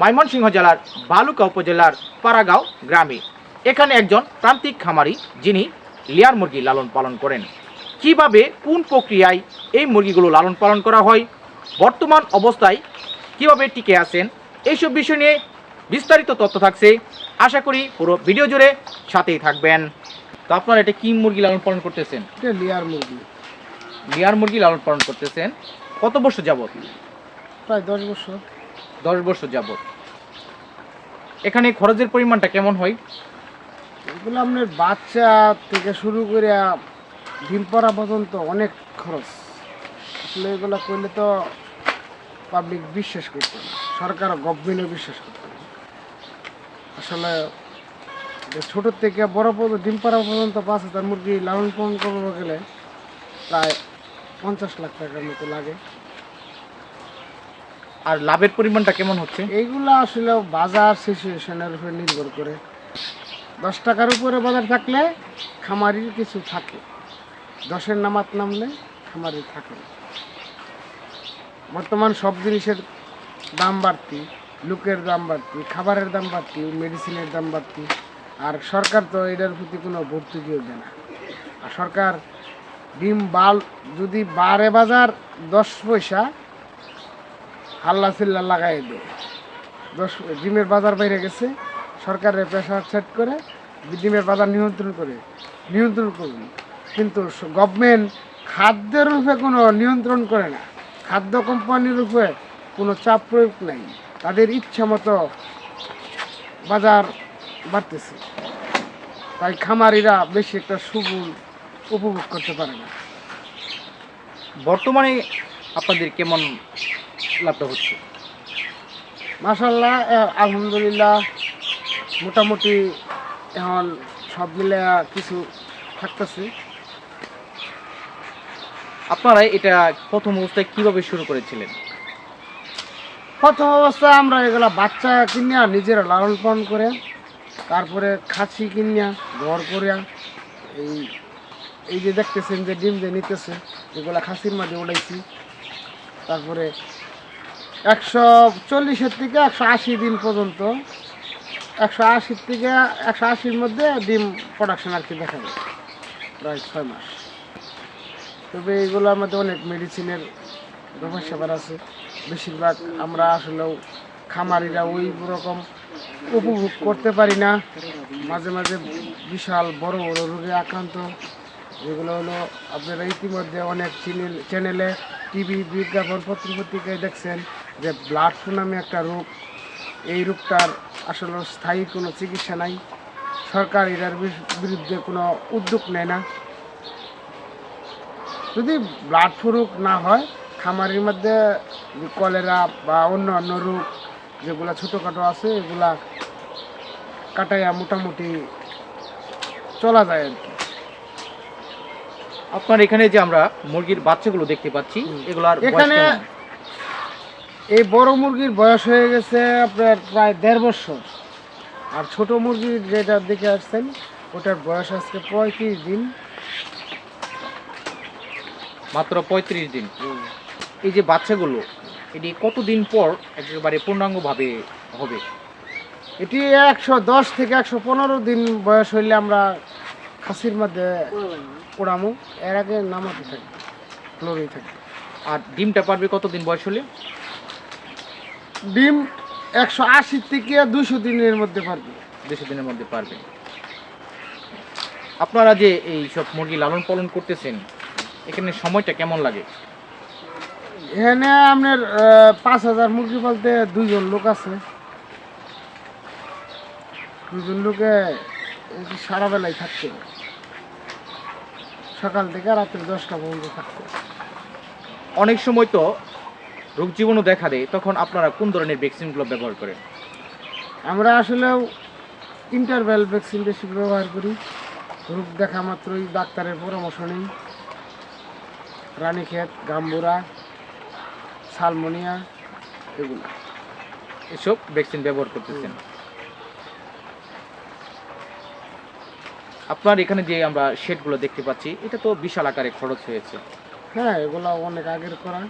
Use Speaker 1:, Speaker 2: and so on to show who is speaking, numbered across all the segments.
Speaker 1: ময়মনসিংহ জেলার বালুকা উপজেলার পাড়াগাঁও গ্রামে। এখানে একজন প্রান্তিক খামারি যিনি লেয়ার মুরগি লালন পালন করেন। কীভাবে কোন প্রক্রিয়ায় এই মুরগিগুলো লালন পালন করা হয় বর্তমান অবস্থায় কীভাবে টিকে আছেন এইসব বিষয় নিয়ে বিস্তারিত তথ্য থাকছে। আশা করি পুরো ভিডিও জুড়ে সাথেই থাকবেন। তো আপনারা এটা কি মুরগি লালন পালন করতেছেন?
Speaker 2: লেয়ার মুরগি।
Speaker 1: লেয়ার মুরগি লালন পালন করতেছেন। কত বছর যাবত?
Speaker 2: প্রায় দশ বছর।
Speaker 1: দশ বছর যাবত এখানে খরচের পরিমাণটা কেমন হয়?
Speaker 2: এগুলো আপনার বাচ্চা থেকে শুরু করে ডিম পড়া পর্যন্ত অনেক খরচ। আসলে এগুলো করলে তো পাবলিক বিশ্বাস করতো সরকার গভর্নমেন্টও বিশ্বাস করতো আসলে ছোট থেকে বড় পর্যন্ত, ডিম পাড়া পর্যন্ত পাঁচ হাজার মুরগি লালন পালন করব গেলে প্রায় পঞ্চাশ লাখ টাকার মতো লাগে।
Speaker 1: আর লাভের পরিমাণটা কেমন হচ্ছে?
Speaker 2: এইগুলো আসলে বাজার সিচুয়েশনের উপর নির্ভর করে। দশ টাকার উপরে বাজার থাকলে খামারির কিছু থাকে। দশের নামাত নামলে খামারির থাকে। বর্তমান সব জিনিসের দাম বাড়তি, লুকের দাম বাড়তি, খাবারের দাম বাড়তি মেডিসিনের দাম বাড়তি। আর সরকার তো এটার প্রতি কোনো ভর্তুকিও দেয় না। আর সরকার ডিম, বাল যদি বারে বাজার দশ পয়সা হাল্লা চিল্লা লাগাই দেয় দশ ডিমের বাজার বাইরে গেছে, সরকারের প্রেশার সেট করে, ডিমের বাজার নিয়ন্ত্রণ করে, নিয়ন্ত্রণ করুন। কিন্তু গভর্নমেন্ট খাদ্যের রূপে কোনো নিয়ন্ত্রণ করে না। খাদ্য কোম্পানির রূপে কোনো চাপ প্রয়োগ নাই। তাদের ইচ্ছা মতো বাজার বাড়তেছে। তাই খামারিরা বেশি একটা সুবুল উপভোগ করতে পারে না।
Speaker 1: বর্তমানে আপনাদের কেমন লাভটা হচ্ছে।
Speaker 2: মাসাল্লাহ আলহামদুলিল্লাহ, মোটামুটি এখন সব মিলে কিছু থাকতেছে।
Speaker 1: আপনারা এটা প্রথম অবস্থায় কীভাবে শুরু করেছিলেন?
Speaker 2: প্রথম অবস্থায় আমরা এগুলা বাচ্চা কিনিয়া নিজেরা লালন পালন করে, তারপরে খাসি কিনিয়া, ঘর করিয়া, এই এই যে দেখতেছেন যে ডিম যে নিতেছে, এগুলা খাসির মাঝে উড়াইছি, তারপরে একশো চল্লিশের থেকে একশো আশি দিন পর্যন্ত, একশো আশির থেকে একশো আশির মধ্যে ডিম প্রোডাকশন আর কি দেখা যায়, প্রায় ছয় মাস। তবে এগুলোর আমাদের অনেক মেডিসিনের ব্যাপার স্যাপার আছে। বেশিরভাগ আমরা আসলেও খামারিরা ওই রকম উপভোগ করতে পারি না। মাঝে মাঝে বিশাল বড় বড় রোগে আক্রান্ত। যেগুলো হলো আপনারা ইতিমধ্যে অনেক চ্যানেল চ্যানেলে টিভি বিজ্ঞাপন পত্র পত্রিকায় দেখছেন। যে ব্লাড ফ্লু নামে একটা রোগ এই রোগটার আসলে স্থায়ী কোনো চিকিৎসা নাই। সরকার এটার বিরুদ্ধে কোনো উদ্যোগ নেয় না। যদি ব্লাড ফ্লু রোগ না হয় খামারের মধ্যে কলেরা বা অন্য অন্য রোগ যেগুলা ছোটোখাটো আছে এগুলা কাটাইয়া মোটামুটি চলা যায় আর কি।
Speaker 1: আপনার এখানে যে আমরা মুরগির বাচ্চাগুলো দেখতে পাচ্ছি এগুলো
Speaker 2: এখানে? এই বড় মুরগির বয়স হয়ে গেছে আপনার প্রায় দেড় বছর। আর ছোট মুরগির যেটার দিকে আসছেন ওটার বয়স আজকে পঁয়ত্রিশ দিন।
Speaker 1: মাত্র পঁয়ত্রিশ দিন। এই যে বাচ্চাগুলো এটি কতদিন পর একেবারে পূর্ণাঙ্গভাবে হবে?
Speaker 2: এটি একশো দশ থেকে একশো পনেরো দিন বয়স হইলে আমরা খাসির মধ্যে পোড়ামো। এর আগে নামাতে থাকি ফ্লোরেই থাকি।
Speaker 1: আর ডিমটা পারবে কতদিন বয়স হলে?
Speaker 2: ডিম একশো আশি থেকে দুশো দিনের মধ্যে পারবে
Speaker 1: দুশো দিনের মধ্যে পারবে আপনারা যে এই সব মুরগি লালন পালন করতেছেন এখানে সময়টা কেমন লাগে
Speaker 2: এখানে আপনার পাঁচ হাজার মুরগি বলতে দুইজন লোক আছে দুজন লোকে সারা বেলায় হয়। সকাল থেকে রাত্রে দশটা পর্যন্ত থাকতে হয়।
Speaker 1: অনেক সময় তো রোগ জীবাণু দেখা দেয় তখন আপনারা কোন ধরনের ভ্যাকসিনগুলো ব্যবহার করেন?
Speaker 2: আমরা আসলেও ইন্টারভ্যাল ভ্যাকসিন বেশি ব্যবহার করি। রোগ দেখা মাত্রই ডাক্তারের পরামর্শ নিই। রানীক্ষেত গাম্বুরা সালমোনিয়া এগুলো।
Speaker 1: এসব ভ্যাকসিন ব্যবহার করতেছেন। আপনার এখানে যে আমরা শেডগুলো দেখতে পাচ্ছি এটা তো বিশাল আকারে খরচ হয়েছে।
Speaker 2: হ্যাঁ এগুলো অনেক আগের করা।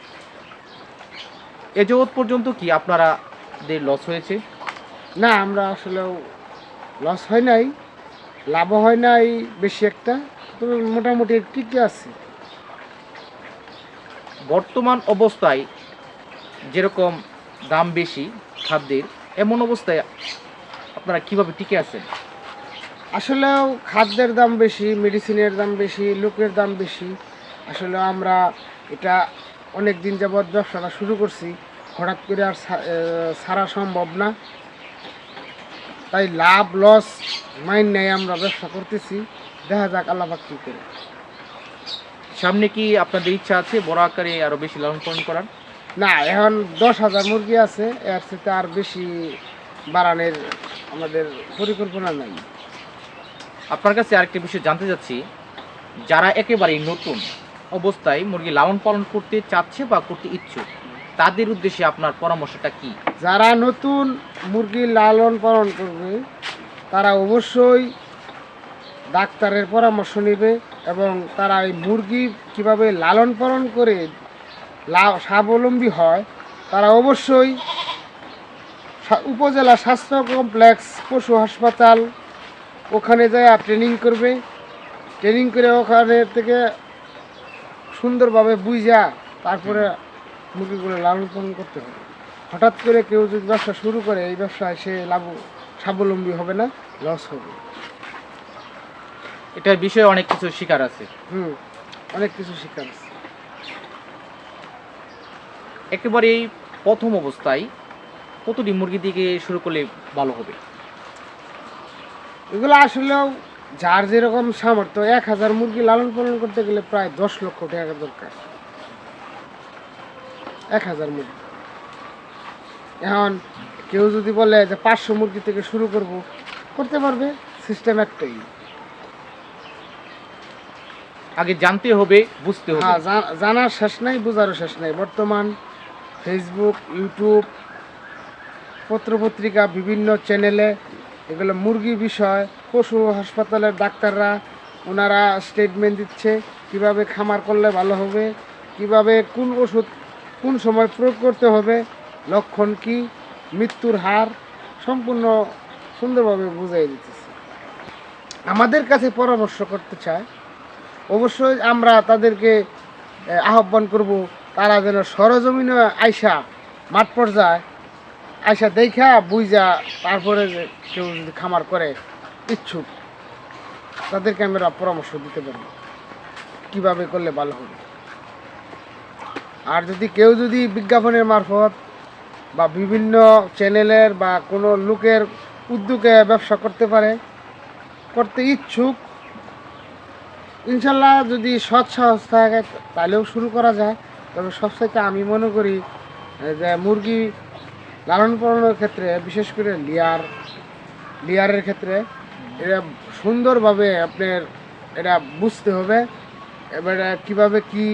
Speaker 1: এ পর্যন্ত কি আপনারা আপনাদের লস হয়েছে?
Speaker 2: না আমরা আসলে লস হয় নাই লাভ হয় নাই বেশি একটা তবে মোটামুটি টিকে আছে।
Speaker 1: বর্তমান অবস্থায় যেরকম দাম বেশি খাদ্যের এমন অবস্থায় আপনারা কীভাবে টিকে আছেন?
Speaker 2: আসলেও খাদ্যের দাম বেশি মেডিসিনের দাম বেশি লোকের দাম বেশি। আসলে আমরা এটা অনেক দিন যাবৎ ব্যবসাটা শুরু করছি। হঠাৎ করে আর ছাড়া সম্ভব না। তাই লাভ লস মাইন নেই আমরা ব্যবসা করতেছি। দেখা যাক আল্লাহ কী করে।
Speaker 1: সামনে কি আপনাদের ইচ্ছা আছে বড় আকারে আরও বেশি লালন পালন করার?
Speaker 2: না এখন দশ হাজার মুরগি আছে। এর সাথে আর বেশি বাড়ানোর আমাদের পরিকল্পনা নাই।
Speaker 1: আপনার কাছে আরেকটি বিষয় জানতে চাচ্ছি। যারা একেবারেই নতুন অবস্থায় মুরগি লালন পালন করতে চাচ্ছে বা করতে ইচ্ছুক, তাদের উদ্দেশ্যে আপনার পরামর্শটা কি?
Speaker 2: যারা নতুন মুরগি লালন পালন করবে, তারা অবশ্যই ডাক্তারের পরামর্শ নেবে এবং তারা এই মুরগি কীভাবে লালন পালন করে স্বাবলম্বী হয়, তারা অবশ্যই উপজেলা স্বাস্থ্য কমপ্লেক্স, পশু হাসপাতাল, ওখানে যায়, ট্রেনিং করবে। ট্রেনিং করে ওখানে থেকে সুন্দরভাবে বুঝা তারপরে মুরগিগুলো লালন পালন করতে হবে। হঠাৎ করে কেউ যদি ব্যবসা শুরু করে এই ব্যবসায় সে লাভ স্বাবলম্বী হবে না লস হবে।
Speaker 1: এটার বিষয়ে অনেক কিছু শিকার আছে।
Speaker 2: হুম অনেক কিছু শিক্ষা আছে।
Speaker 1: একেবারেই প্রথম অবস্থায় কতটি মুরগি দিকে শুরু করলে ভালো হবে?
Speaker 2: এগুলো আসলেও যার যেরকম সামর্থ্য এক হাজার মুরগি লালন পালন করতে গেলে প্রায় দশ লক্ষ টাকা দরকার। এক হাজার মুরগি। এখন কেউ যদি বলে যে পাঁচশো মুরগি থেকে শুরু করব করতে পারবে সিস্টেম একটাই।
Speaker 1: আগে জানতে হবে বুঝতে হবে।
Speaker 2: হ্যাঁ জানার শেষ নাই বোঝারও শেষ নাই। বর্তমান ফেসবুক ইউটিউব পত্রপত্রিকা বিভিন্ন চ্যানেলে এগুলো মুরগি বিষয় পশু হাসপাতালের ডাক্তাররা ওনারা স্টেটমেন্ট দিচ্ছে, কীভাবে খামার করলে ভালো হবে, কীভাবে কোন ওষুধ কোন সময় প্রয়োগ করতে হবে, লক্ষণ কি, মৃত্যুর হার সম্পূর্ণ সুন্দরভাবে বুঝাই দিতেছে। আমাদের কাছে পরামর্শ করতে চায়, অবশ্যই আমরা তাদেরকে আহ্বান করব, তারা যেন সরজমিনে আইসা মাঠ পর্যায়ে, আইসা দেখা বুঝা তারপরে কেউ যদি খামার করে ইচ্ছুক, তাদেরকে আমরা পরামর্শ দিতে পারি। কীভাবে করলে ভালো হবে? আর যদি কেউ যদি বিজ্ঞাপনের মারফত বা বিভিন্ন চ্যানেলের বা কোনো লোকের উদ্যোগে ব্যবসা করতে পারে, করতে ইচ্ছুক, ইনশাল্লাহ যদি সৎ সাহস থাকে, তাহলেও শুরু করা যায়। তবে সবচাইতে আমি মনে করি যে মুরগি লালন পালনের ক্ষেত্রে, বিশেষ করে লিয়ার, লিয়ারের ক্ষেত্রে এটা সুন্দরভাবে আপনার এটা বুঝতে হবে এবার কীভাবে কি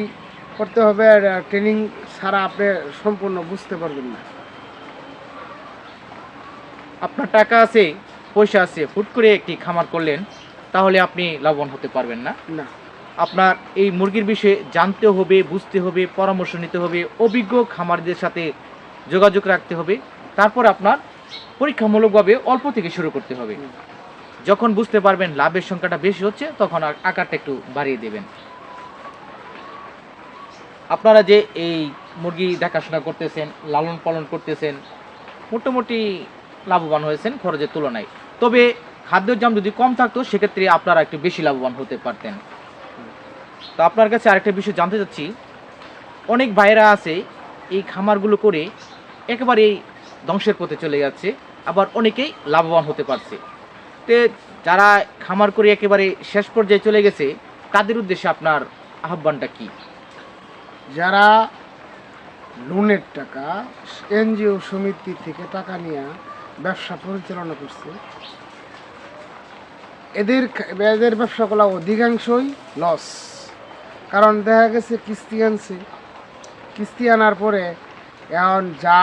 Speaker 2: করতে হবে এটা ট্রেনিং ছাড়া আপনি সম্পূর্ণ বুঝতে পারবেন না।
Speaker 1: আপনার টাকা আছে পয়সা আছে ফুট করে একটি খামার করলেন তাহলে আপনি লাভবান হতে পারবেন না।
Speaker 2: না।
Speaker 1: আপনার এই মুরগির বিষয়ে জানতে হবে বুঝতে হবে পরামর্শ নিতে হবে অভিজ্ঞ খামারদের সাথে যোগাযোগ রাখতে হবে তারপর আপনার পরীক্ষামূলকভাবে অল্প থেকে শুরু করতে হবে। যখন বুঝতে পারবেন লাভের সংখ্যাটা বেশি হচ্ছে, তখন আকারটা একটু বাড়িয়ে দেবেন। আপনারা যে এই মুরগি দেখাশোনা করতেছেন, লালন পালন করতেছেন, মোটামুটি লাভবান হয়েছেন খরচের তুলনায়। তবে খাদ্যের দাম যদি কম থাকতো, সেক্ষেত্রে আপনারা একটু বেশি লাভবান হতে পারতেন। তো আপনার কাছে আরেকটা বিষয় জানতে চাচ্ছি। অনেক ভাইয়েরা আছে, এই খামারগুলো করে একেবারেই ধ্বংসের পথে চলে যাচ্ছে, আবার অনেকেই লাভবান হতে পারছে। তে যারা খামার করে একেবারে শেষ পর্যায়ে চলে গেছে, তাদের উদ্দেশ্যে আপনার আহ্বানটা কি?
Speaker 2: যারা লোনের টাকা এনজিও সমিতি থেকে টাকা নিয়ে ব্যবসা পরিচালনা করছে, এদের এদের ব্যবসাগুলো অধিকাংশই লস। কারণ দেখা গেছে কিস্তি আনছে। কিস্তি আনার পরে এখন যা,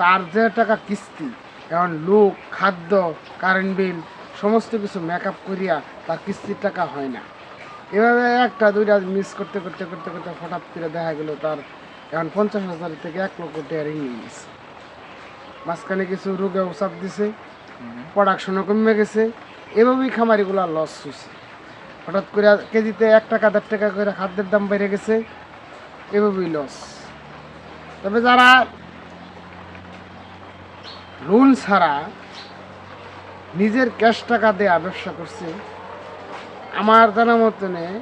Speaker 2: তার যে টাকা কিস্তি, এখন লোক, খাদ্য কারেন্ট বিল সমস্ত কিছু মেকআপ করিয়া তার কিস্তির টাকা হয় না। এভাবে একটা দুইটা মিস করতে করতে করতে করতে হঠাৎ করে দেখা গেল তার এখন পঞ্চাশ হাজার থেকে এক লক্ষ টাকা ঋণ নিয়ে নিচ্ছে মাঝখানে কিছু রোগে চাপ দিছে প্রোডাকশনও কমে গেছে এভাবেই খামারিগুলো লস হয়েছে হঠাৎ করে কেজিতে এক টাকা দেড় টাকা করে খাদ্যের দাম বেড়ে গেছে এভাবেই লস তবে যারা লোন ছাড়া নিজের ক্যাশ টাকা দেয়া ব্যবসা করছে। আমার জানা মতনে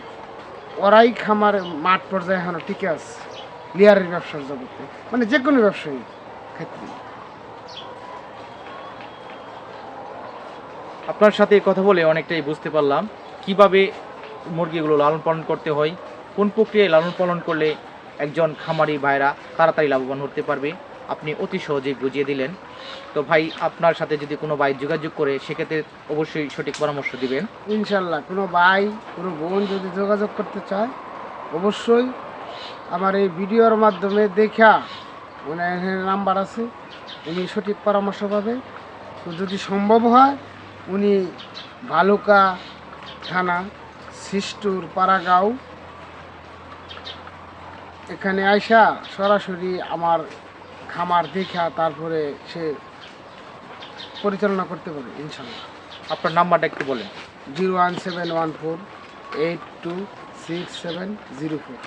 Speaker 2: ওরাই খামার মাঠ পর্যায়ে এখনও টিকে আছে, লিয়ারের ব্যবসার জগতে। মানে যে কোনো ব্যবসায়ী ক্ষেত্রে।
Speaker 1: আপনার সাথে কথা বলে অনেকটাই বুঝতে পারলাম। কীভাবে মুরগিগুলো লালন পালন করতে হয়, কোন প্রক্রিয়ায় লালন পালন করলে একজন খামারি ভাইরা তাড়াতাড়ি লাভবান হতে পারবে? আপনি অতি সহজেই বুঝিয়ে দিলেন। তো ভাই, আপনার সাথে যদি কোনো ভাই যোগাযোগ করে, সেক্ষেত্রে অবশ্যই সঠিক পরামর্শ দিবেন।
Speaker 2: ইনশাল্লাহ, কোনো ভাই, কোনো বোন যদি যোগাযোগ করতে চায়, অবশ্যই আমার এই ভিডিওর মাধ্যমে দেখা এখানে নাম্বার আছে, উনি সঠিক পরামর্শ পাবে। তো যদি সম্ভব হয়, উনি ভালুকা থানা, সিস্টুর পাড়াগাঁও, এখানে আইসা সরাসরি আমার খামার দেখা তারপরে সে পরিচালনা করতে পারে ইনশাল্লাহ
Speaker 1: আপনার নাম্বারটা একটু বলেন।
Speaker 2: Zero one seven one four eight two six seven zero four.